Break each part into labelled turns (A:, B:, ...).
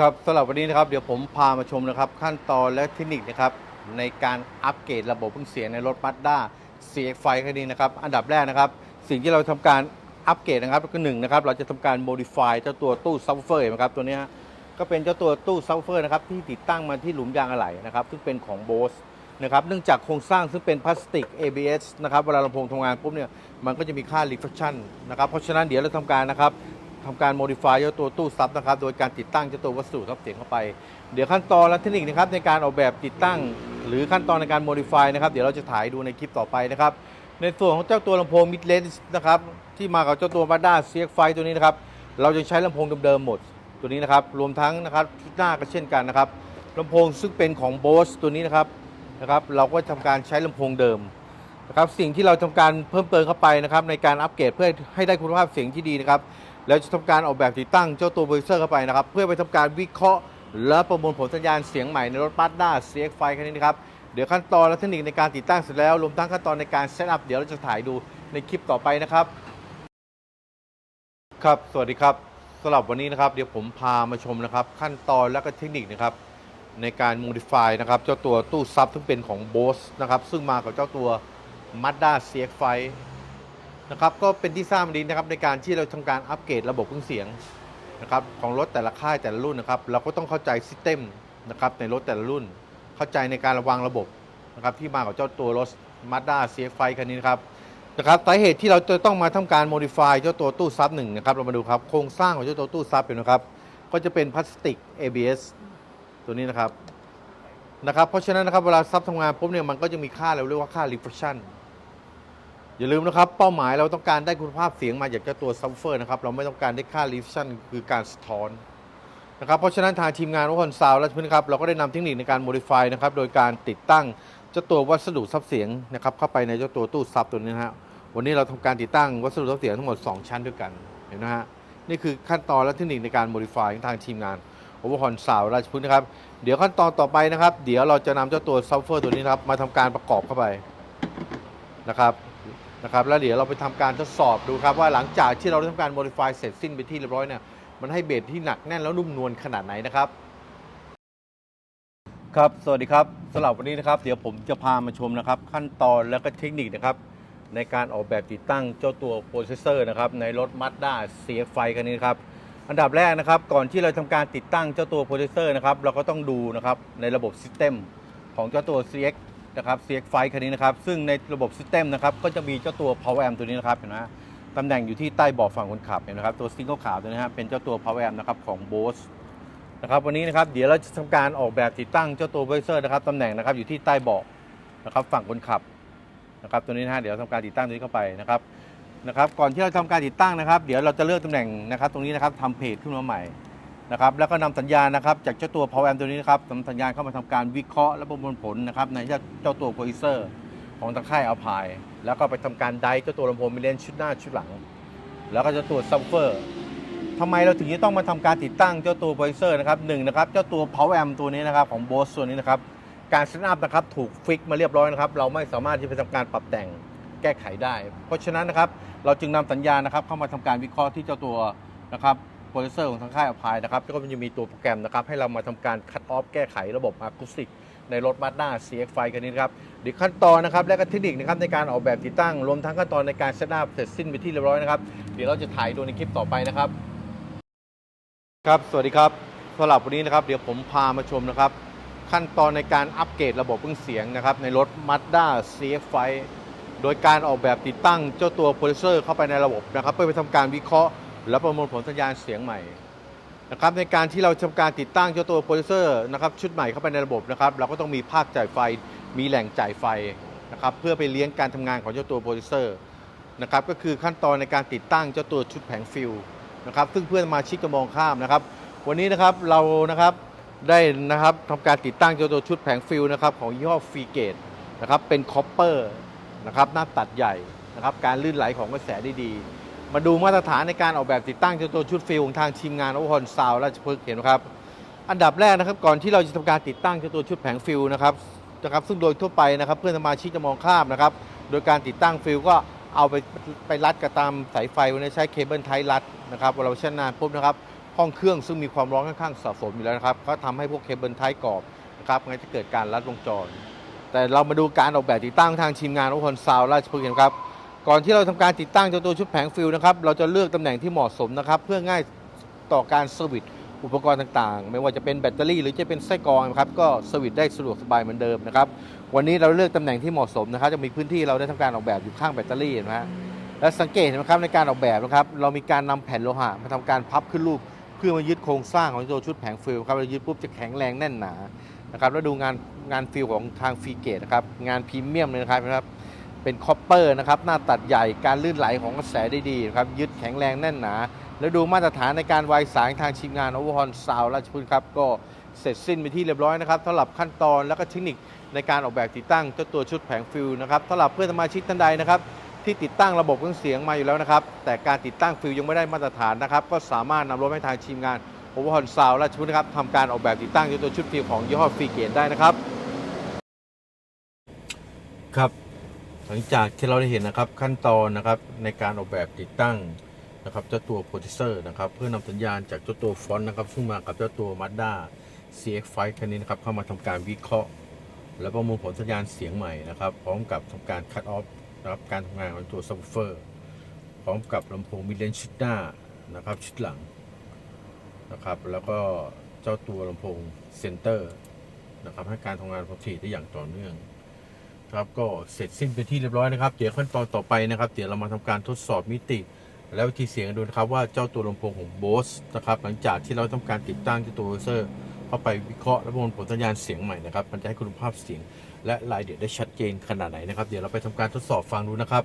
A: ครับสำหรับวันนี้นะครับเดี๋ยวผมพามาชมนะครับ ขั้นตอนและเทคนิคนะครับในการอัปเกรดระบบเครื่องเสียงในรถ Mazda CX-5 คันนี้นะครับ อันดับแรกนะครับ สิ่งที่เราทำการอัปเกรดนะครับก็หนึ่งนะครับ เราจะทำการ modify เจ้าตัวตู้ซับเฟอร์นะครับตัวนี้ก็เป็นเจ้าตัวตู้ซับเฟอร์นะครับที่ติดตั้งมาที่หลุมยางอะไหล่นะครับซึ่งเป็นของ Bose นะครับเนื่องจากโครงสร้างซึ่งเป็นพลาสติก ABS นะครับเวลาลำโพงทำงานปุ๊บเนี่ยมันก็จะมีค่า reflection นะครับเพราะฉะนั้นเดี๋ยวเราทำการนะครับ ทำการ modify เจ้าตัวตู้ซับนะครับ โดยการติดตั้งเจ้าตัววัสดุรับเสียงเข้าไป เดี๋ยวขั้นตอนและเทคนิคนะครับในการออกแบบติดตั้ง หรือขั้นตอนในการ modify นะครับ เดี๋ยวเราจะถ่ายดูในคลิปต่อไปนะครับ ในส่วนของเจ้าตัวลำโพง mid range นะครับที่มากับเจ้าตัว Mazda CX-5 ตัวนี้นะครับเราจะใช้ลำโพงเดิมๆหมดตัวนี้นะครับรวมทั้งนะครับชุดหน้าก็เช่นกันนะครับลำโพงซึ่งเป็นของ Bose ตัวนี้นะครับนะครับ เราก็ทำการใช้ลำโพงเดิมนะครับสิ่งที่เราทำการเพิ่มเติมเข้าไปนะครับ ในการอัปเกรดเพื่อให้ได้คุณภาพเสียงที่ดีนะครับ แล้วจะทำการออกแบบติดตั้งเจ้าตัวโปรดิวเซอร์เข้าไปนะครับ เพื่อไปทำการวิเคราะห์ และประมวลผลสัญญาณเสียงใหม่ในรถ Mazda CX-5 คันนี้นะครับ เดี๋ยวขั้นตอนและเทคนิคในการติดตั้งเสร็จแล้วรวมทั้งขั้นตอนในการเซตอัพเดี๋ยวเราจะถ่ายดูในคลิปต่อไปนะครับ ครับ สวัสดีครับสำหรับวันนี้นะครับ เดี๋ยวผมพามาชมนะครับ ขั้นตอนและก็เทคนิคนะครับ ในการ modify นะครับเจ้าตัวตู้ซับซึ่งเป็นของ Bose นะครับซึ่งมากับเจ้าตัว Mazda CX-5 นะครับก็เป็นที่ทราบดีนะครับในการที่เราทำการอัปเกรดระบบเครื่องเสียงนะครับของรถแต่ละค่ายแต่ละรุ่นนะครับเราก็ต้องเข้าใจซิสเต็มนะครับในรถแต่ละรุ่น เข้าใจในการระวังระบบนะครับที่มากับเจ้าตัวรถ Mazda CX-5 คันนี้นะครับนะครับสาเหตุที่เราจะต้องมาทำการ modify เจ้าตัวตู้ซับหนึ่งนะครับเรามาดูครับโครงสร้างของเจ้าตัวตู้ซับเป็นนะครับ ก็จะเป็นพลาสติก ABS ตัวนี้นะครับนะครับเพราะฉะนั้นนะครับเวลาซับทำงานปุ๊บเนี่ยมันก็จะมีค่าเราเรียกว่าค่า reflection อย่าลืมนะครับ เป้าหมายเราต้องการได้คุณภาพเสียงมาจากเจ้าตัวซับเฟอร์นะครับ เราไม่ต้องการได้ค่า reflection คือการสะท้อนนะครับ เพราะฉะนั้นทางทีมงานวคอนซาวและเพื่อนครับเราก็ได้นำเทคนิคในการ modify นะครับ โดยการติดตั้งเจ้าตัววัสดุซับเสียงนะครับเข้าไปในเจ้าตัวตู้ซับตัวนี้นะฮะวันนี้เราทำการติดตั้งวัสดุซับเสียงทั้งหมด 2 ชั้นด้วยกันเห็นนะฮะนี่คือขั้นตอนและเทคนิคในการ modify ของทางทีมงานโอเวอร์ฮอนซาวราชพฤกษ์นะครับ เดี๋ยวขั้นตอนต่อไปนะครับ เดี๋ยวเราจะนำเจ้าตัวซับเฟอร์ตัวนี้นะครับ มาทำการประกอบเข้าไปนะครับ นะครับแล้วเดี๋ยวเราไปทำการทดสอบดูครับว่าหลังจากที่เราได้ทำการ modify เสร็จสิ้นไปที่เรียบร้อยเนี่ยมันให้เบสที่หนักแน่นแล้วนุ่มนวลขนาดไหนนะครับ ครับสวัสดีครับสำหรับวันนี้นะครับ เดี๋ยวผมจะพามาชมนะครับ ขั้นตอนและก็เทคนิคนะครับ ในการออกแบบติดตั้งเจ้าตัวโปรเซสเซอร์นะครับในรถ Mazda CX-5 คันนี้นครับอันดับแรกนะครับก่อนที่เราทำการติดตั้งเจ้าตัวโปรเซสเซอร์นะครับเราก็ต้องดูนะครับในระบบซิสเต็มของเจ้าตัว CX นะครับ CX-5 คันนี้นะครับ ซึ่งในระบบซิสเต็มนะครับ ก็จะมีเจ้าตัว power amp ตัวนี้นะครับ เห็นไหมตำแหน่งอยู่ที่ใต้เบาะฝั่งคนขับเห็นไหมครับ ตัวสติ๊กเกอร์ขาวตัวนี้ฮะเป็นเจ้าตัว power amp นะครับของ Bose นะครับ วันนี้นะครับ เดี๋ยวเราจะทำการออกแบบติดตั้งเจ้าตัวโปรเซสเซอร์นะครับ ตำแหน่งนะครับอยู่ที่ใต้เบาะนะครับฝั่งคนขับนะครับ ตัวนี้นะฮะเดี๋ยวทำการติดตั้งตัวนี้เข้าไปนะครับนะครับ ก่อนที่เราทำการติดตั้งนะครับ เดี๋ยวเราจะเลือกตำแหน่งนะครับ ตรงนี้นะครับทำเพจขึ้นมาใหม่ นะครับแล้วก็นำสัญญาณนะครับจากเจ้าตัว power amp ตัวนี้นะครับนำสัญญาณเข้ามาทำการวิเคราะห์และประมวลผลนะครับในเจ้าตัวโปรดิเซอร์ของทางค่ายอัลพายแล้วก็ไปทำการไดเจ้าตัวลำโพงมิเลนชุดหน้าชุดหลัง แล้วก็เจ้าตัวซับเฟอร์ทำไมเราถึงจะต้องมาทำการติดตั้งเจ้าตัวโปรดิเซอร์นะครับหนึ่งนะครับเจ้าตัว power amp ตัวนี้นะครับของ Bose ตัวนี้นะครับการเซตอัพนะครับถูกฟิกมาเรียบร้อยนะครับเราไม่สามารถที่จะทำการปรับแต่งแก้ไขได้ เพราะฉะนั้นนะครับเราจึงนำสัญญาณนะครับเข้ามาทำการวิเคราะห์ที่เจ้าตัวนะครับ โปรดิวเซอร์ของทางค่ายอภัยนะครับแล้วก็มันจะมีตัวโปรแกรมนะครับให้เรามาทำการคัดออฟแก้ไขระบบอะคูสติกในรถ Mazda CX-5 คันนี้นะครับเดี๋ยวขั้นตอนนะครับและก็เทคนิคนะครับในการออกแบบติดตั้งรวมทั้งขั้นตอนในการเซตอัพเสร็จสิ้นไปที่เรียบร้อยนะครับเดี๋ยวเราจะถ่ายดูในคลิปต่อไปนะครับ ครับสวัสดีครับสำหรับวันนี้นะครับ เดี๋ยวผมพามาชมนะครับ ขั้นตอนในการอัปเกรดระบบเครื่องเสียงนะครับในรถ Mazda CX-5 โดยการออกแบบติดตั้งเจ้าตัวโปรดิวเซอร์เข้าไปในระบบนะครับเพื่อไปทำการวิเคราะห์ และประมวลผลสัญญาณเสียงใหม่นะครับในการที่เราทำการติดตั้งเจ้าตัวโปรดิวเซอร์นะครับชุดใหม่เข้าไปในระบบนะครับเราก็ต้องมีภาคจ่ายไฟ มีแหล่งจ่ายไฟนะครับเพื่อไปเลี้ยงการทำงานของเจ้าตัวโปรดิวเซอร์นะครับก็คือขั้นตอนในการติดตั้งเจ้าตัวชุดแผงฟิลนะครับซึ่งเพื่อนมาชิกจะมองข้ามนะครับ วันนี้นะครับเรานะครับได้นะครับทำการติดตั้งเจ้าตัวชุดแผงฟิลนะครับของยี่ห้อฟีเกตนะครับเป็นคอปเปอร์นะครับหน้าตัดใหญ่นะครับการลื่นไหลของกระแสได้ดี มาดูมาตรฐานในการออกแบบติดตั้งเจ้าตัวชุดฟิลของทางทีมงานโอฮอนซาวราชพฤกษ์เห็นไหมครับ อันดับแรกนะครับก่อนที่เราจะทำการติดตั้งเจ้าตัวชุดแผงฟิลนะครับนะครับ ซึ่งโดยทั่วไปนะครับเพื่อนสมาชิกจะมองข้ามนะครับ โดยการติดตั้งฟิลก็เอาไปไปรัดกับตามสายไฟวันนี้ใช้เคเบิลไทรัดนะครับเวลาเช้นานปุ๊บนะครับห้องเครื่องซึ่งมีความร้อนค่อนข้างสะสมอยู่แล้วนะครับก็ทำให้พวกเคเบิลไทกรอบนะครับงั้นจะเกิดการลัดวงจร แต่เรามาดูการออกแบบติดตั้งทางทีมงานอุปกรซาวราชพฤกษ์กันครับ ก่อนที่เราทำการติดตั้งเจ้าตัวชุดแผงฟิลนะครับเราจะเลือกตำแหน่งที่เหมาะสมนะครับเพื่อง่ายต่อการสวิตช์อุปกรณ์ต่างๆ ไม่ว่าจะเป็นแบตเตอรี่หรือจะเป็นไส้กรองนะครับก็สวิตช์ได้สะดวกสบายเหมือนเดิมนะครับวันนี้เราเลือกตำแหน่งที่เหมาะสมนะครับจะมีพื้นที่เราได้ทำการออกแบบอยู่ข้างแบตเตอรี่นะฮะและสังเกตนไหมครับในการออกแบบนะครับเรามีการนำแผ่นโลหะมาทำการพับขึ้นรูป เพื่อมายึดโครงสร้างของตัวชุดแผงฟิลครับเรายึดปุ๊บจะแข็งแรงแน่นหนานะครับแล้วดูงานงานฟิลของทางฟรีเกตนะครับงานพรีเมียมเลยนะครับ เป็นคอปเปอร์นะครับหน้าตัดใหญ่การลื่นไหลของกระแสได้ดีครับยึดแข็งแรงแน่นหนา แล้วดูมาตรฐานในการวายสายทางทีมงานโอเวอร์ฮอนซาวราชพฤกษ์ครับก็เสร็จสิ้นไปที่เรียบร้อยนะครับสำหรับขั้นตอนและก็เทคนิคในการออกแบบติดตั้งเจ้าตัวชุดแผงฟิลนะครับสำหรับเพื่อนสมาชิกท่านใดนะครับที่ติดตั้งระบบเครื่องเสียงมาอยู่แล้วนะครับ แต่การติดตั้งฟิลยังไม่ได้มาตรฐานนะครับ ก็สามารถนำรถให้ทางทีมงานโอเวอร์ฮอนซาวราชพฤกษ์นะครับทำการออกแบบติดตั้งตัวชุดฟิลของยี่ห้อฟรีเกตได้นะครับ ครับ หลังจากที่เราได้เห็นนะครับขั้นตอนนะครับในการออกแบบติดตั้งนะครับเจ้าตัวโปรดิวเซอร์นะครับเพื่อนำสัญญาณจากเจ้าตัวฟอนต์นะครับซึ่งมากับเจ้าตัว Mazda CX-5 คันนี้นะครับเข้ามาทำการวิเคราะห์ และประมวลผลสัญญาณเสียงใหม่นะครับ พร้อมกับทำการคัดออฟนะครับการทำงานของตัวซับวูเฟอร์พร้อมกับลำโพงมิดเลนชุดหน้านะครับชุดหลังนะครับ แล้วก็เจ้าตัวลำโพงเซนเตอร์นะครับให้การทำงานปกติได้อย่างต่อเนื่อง ครับก็เสร็จสิ้นเป็นที่เรียบร้อยนะครับ เดี๋ยวขั้นตอนต่อไปนะครับ เดี๋ยวเรามาทำการทดสอบมิติ และวิธีเสียงดูนะครับว่าเจ้าตัวลำโพงของ Bose นะครับหลังจากที่เราทำการติดตั้งเจ้าตัวเซอร์เข้าไปวิเคราะห์และประมวลผลสัญญาณเสียงใหม่นะครับมันจะให้คุณภาพเสียง และรายละเอียดได้ชัดเจนขนาดไหนนะครับ เดี๋ยวเราไปทำการทดสอบฟังดูนะครับ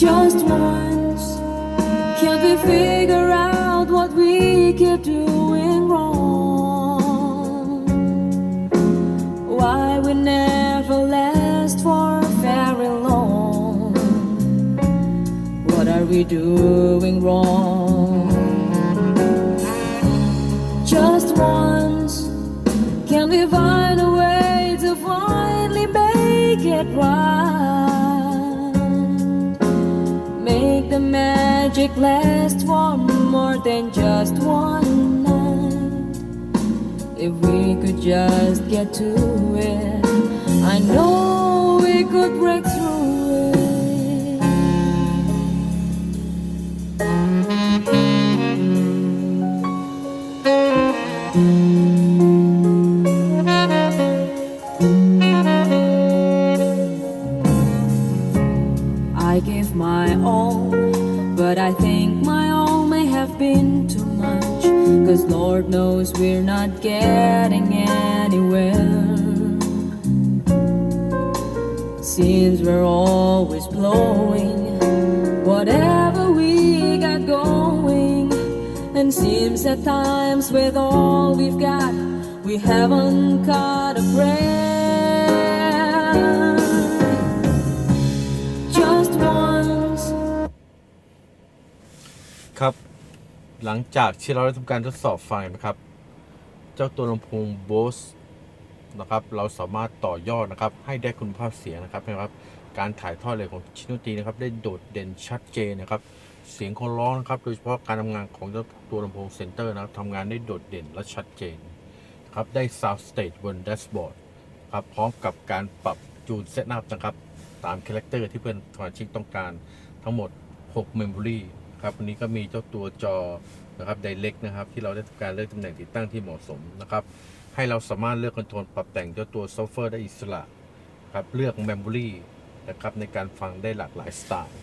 B: Just once, can't we figure out what we keep doing wrong? Why we never last for very long? What are we doing wrong? Magic last for more than just one night. If we could just get to it, I know we could break through it. Since we're always blowing whatever we got going, and seems at times with all we've got, we haven't caught a breath. Just once.
A: ครับ หลังจากที่เราได้ทำการทดสอบฟังนะครับ เจ้าตัวลำโพง Bose นะครับ เราสามารถต่อยอดนะครับ ให้ได้คุณภาพเสียงนะครับนะครับ การถ่ายทอดเลยของชิน o ตีนะครับ ได้โดดเด่นชัดเจนนะครับ เสียงคนร้องนะครับ โดยเฉพาะการทำงานของตัวลำโพงเซนเตอร์นะครับทำงานได้โดดเด่นและชัดเจนนะครับได้ Sound Stage บนแดชบอร์ดครับพร้อมกับการปรับจูนเซตอัพนะครับ ตามคาแรคเตอร์ที่เพื่อนสมาชิกต้องการทั้งหมด 6 Memory ครับวันนี้ก็มีเจ้าตัวจอนะครับ Direct นะครับ ที่เราได้ทำการเลือกตำแหน่งติดตั้งที่เหมาะสมนะครับ ให้เราสามารถเลือกคอนโทรลปรับแต่งเจ้าตัวซอฟต์แวร์ได้อิสระครับเลือก Memory นะครับในการฟังได้หลากหลายสไตล์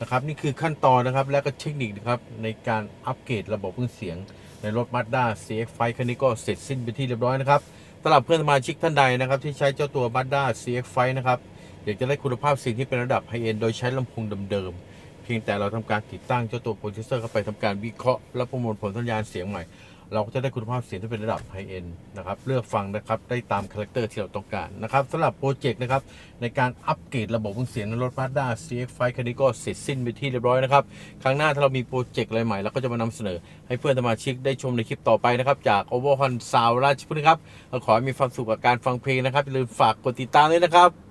A: นะครับนี่คือขั้นตอนนะครับและก็เทคนิคนะครับในการอัปเกรดระบบเครื่องเสียงในรถ Mazda CX-5 คันนี้ก็เสร็จสิ้นไปที่เรียบร้อยนะครับสำหรับเพื่อนสมาชิกท่านใดนะครับที่ใช้เจ้าตัว Mazda CX-5 นะครับอยากจะได้คุณภาพเสียงที่เป็นระดับไฮเอ็นโดยใช้ลำโพงเดิมๆเพียงแต่เราทำการติดตั้งเจ้าตัวโปรเซสเซอร์เข้าไปทำการวิเคราะห์และประมวลผลสัญญาณเสียงใหม่ เราก็จะได้คุณภาพเสียงที่เป็นระดับไฮเอ็นนะครับเลือกฟังนะครับได้ตามคาแรคเตอร์ที่เราต้องการนะครับสำหรับโปรเจกต์นะครับในการอัปเกรดระบบเสียงในรถ Mazda CX-5 คันนี้ก็เสร็จสิ้นไปที่เรียบร้อยนะครับครั้งหน้าถ้าเรามีโปรเจกต์อะไรใหม่เราก็จะมานำเสนอ ให้เพื่อนสมาชิกได้ชมในคลิปต่อไปนะครับจาก o v e r h o n Sound ราชพฤกษ์ครับเราขอให้มีความสุขกับการฟังเพลงนะครับอย่าลืมฝากกดติดตามด้วยนะครับ